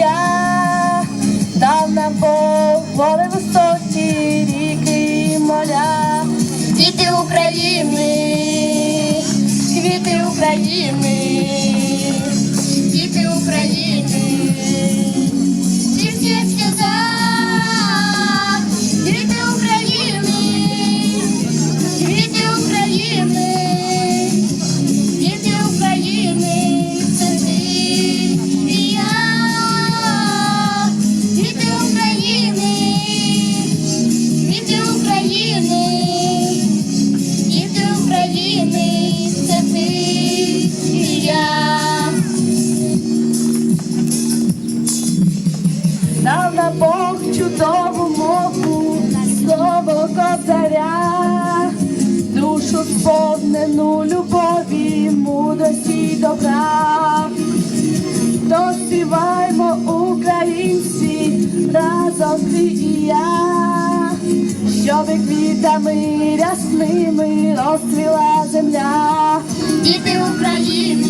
солов'я, дав нам Бог гори високі, ріки і моря, діти України, квіти України, діти України, чудову мову, слово кобзаря, душу сповнену любові, мудрості й добра. Доспіваймо українці, разом ти і я, щоби квітами рясними розцвіла земля. Діти України,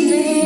Діти